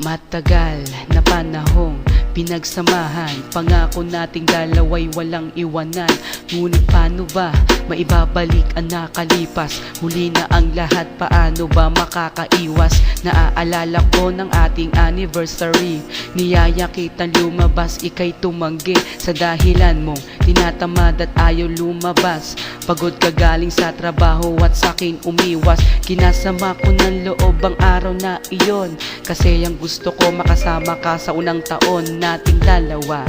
Matagal na panahong pinagsamahan. Pangako nating dalaway walang iwanan. Ngunit paano ba maibabalik ang nakalipas. Huli na ang lahat paano ba makakaiwas? Naaalala ko ng ating anniversary. Niyaya kitang lumabas ikay tumanggi. Sa dahilan mong tinatamad at ayaw lumabas. Pagod ka galing sa trabaho at sakin umiwas. Kinasama ko ng loob ang araw na iyon. Kasi ang gusto ko makasama ka sa unang taon nating dalawa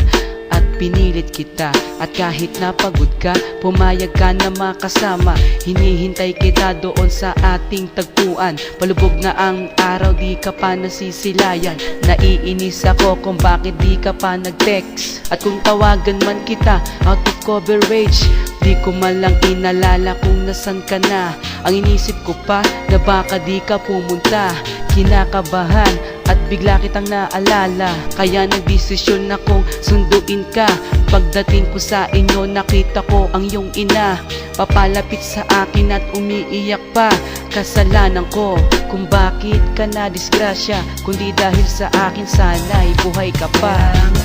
pinilit kita. At kahit napagod ka, pumayag ka na makasama. Hinihintay kita doon sa ating tagpuan. Palubog na ang araw, di ka pa nasisilayan. Naiinis ako kung bakit di ka pa nag-text. At kung tawagan man kita, out of coverage Di ko man lang inalala kung nasan ka na. Ang inisip ko pa na baka di ka pumunta. Kinakabahan at bigla kitang naalala Kaya nagdesisyon akong sunduin ka. Pagdating ko sa inyo nakita ko ang iyong ina. Papalapit sa akin at umiiyak pa. Kasalanan ko kung bakit ka na disgrasya Kundi dahil sa akin sana'y buhay ka pa.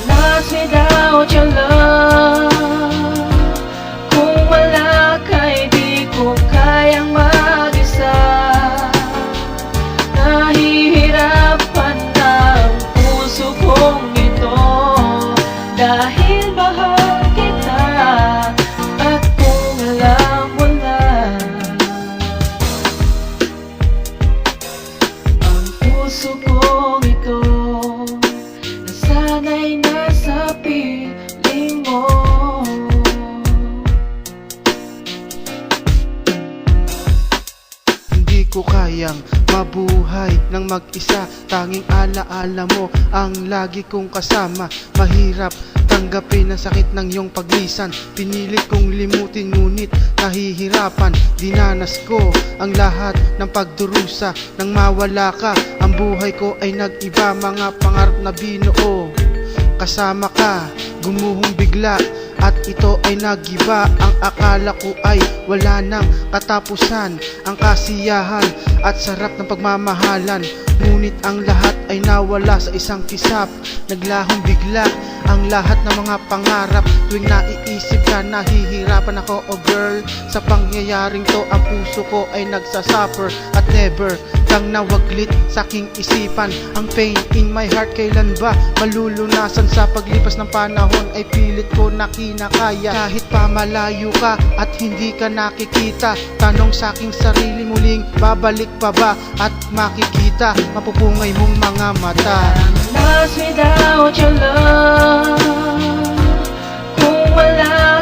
Lost without your love Nasanay na sa piling mo. Hindi ko kayang mabuhay ng mag-isa. Tanging alaala mo ang lagi kong kasama. Mahirap tanggapin ang sakit ng iyong paglisan. Pinilit kong limutin ngunit nahihirapan. Dinanas ko ang lahat ng pagdurusa. Nang mawala ka, ang buhay ko ay nag-iba. Mga pangarap na binuo Kasama ka, gumuhong bigla at ito ay nagiba. Ang akala ko ay wala nang katapusan Ang kasiyahan at sarap ng pagmamahalan. Ngunit ang lahat ay nawala sa isang kisap Naglahong bigla ang lahat ng mga pangarap Tuwing naiisip ka, nahihirapan ako. Oh girl Sa pangyayaring to, ang puso ko ay nagsasuffer At never kang nawaglit sa aking isipan. Ang pain in my heart kailan ba malulunasan? Sa paglipas ng panahon ay pilit ko na kinakaya. Kahit pa malayo ka at hindi ka nakikita Tanong sa aking sarili muling babalik pa ba At makikita? Mapupungay mong mga mata Lost without your love. Kung wala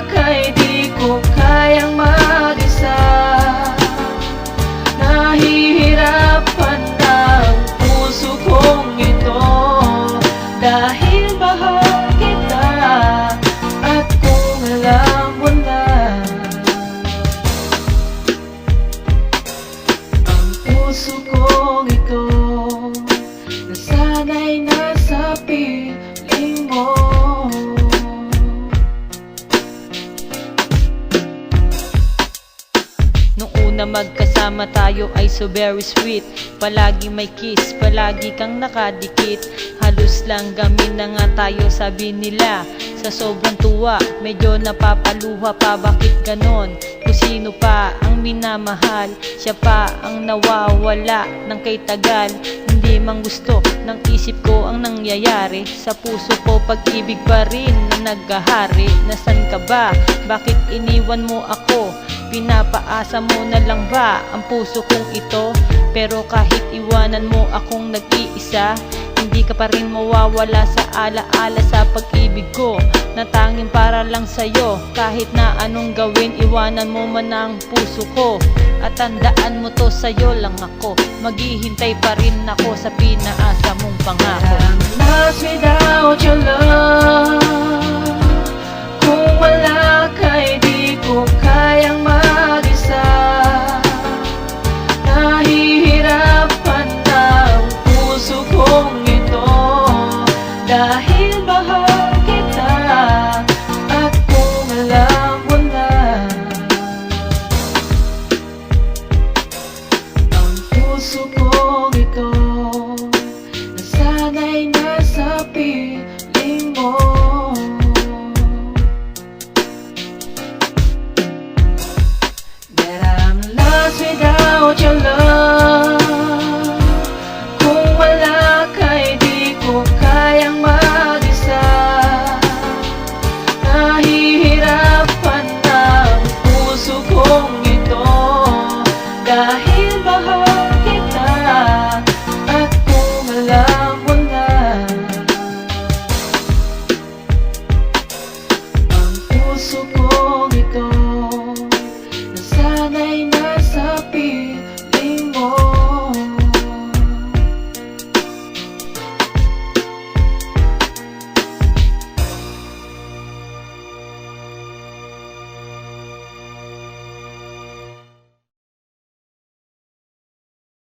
piling mo. Nung una magkasama tayo ay so very sweet. Palagi may kiss, palagi kang nakadikit. Halos lang gamin na nga tayo sabi nila. Sa sobrang tuwa, medyo napapaluha pa. Bakit ganon? Kung sino pa ang minamahal Siya pa ang nawawala ng kay tagal Hindi man gusto ng isip ko ang nangyayari Sa puso ko pag-ibig pa rin na naghahari Nasaan ka ba? Bakit iniwan mo ako? Pinapaasa mo na lang ba ang puso kong ito? Pero kahit iwanan mo akong nag-iisa Hindi ka pa rin mawawala sa alaala sa pag-ibig ko Na tanging para lang sa'yo Kahit na anong gawin, iwanan mo man ang puso ko At tandaan mo to sa'yo lang ako. Maghihintay pa rin ako sa pinaasa mong pangako. I'm without your love be socorro.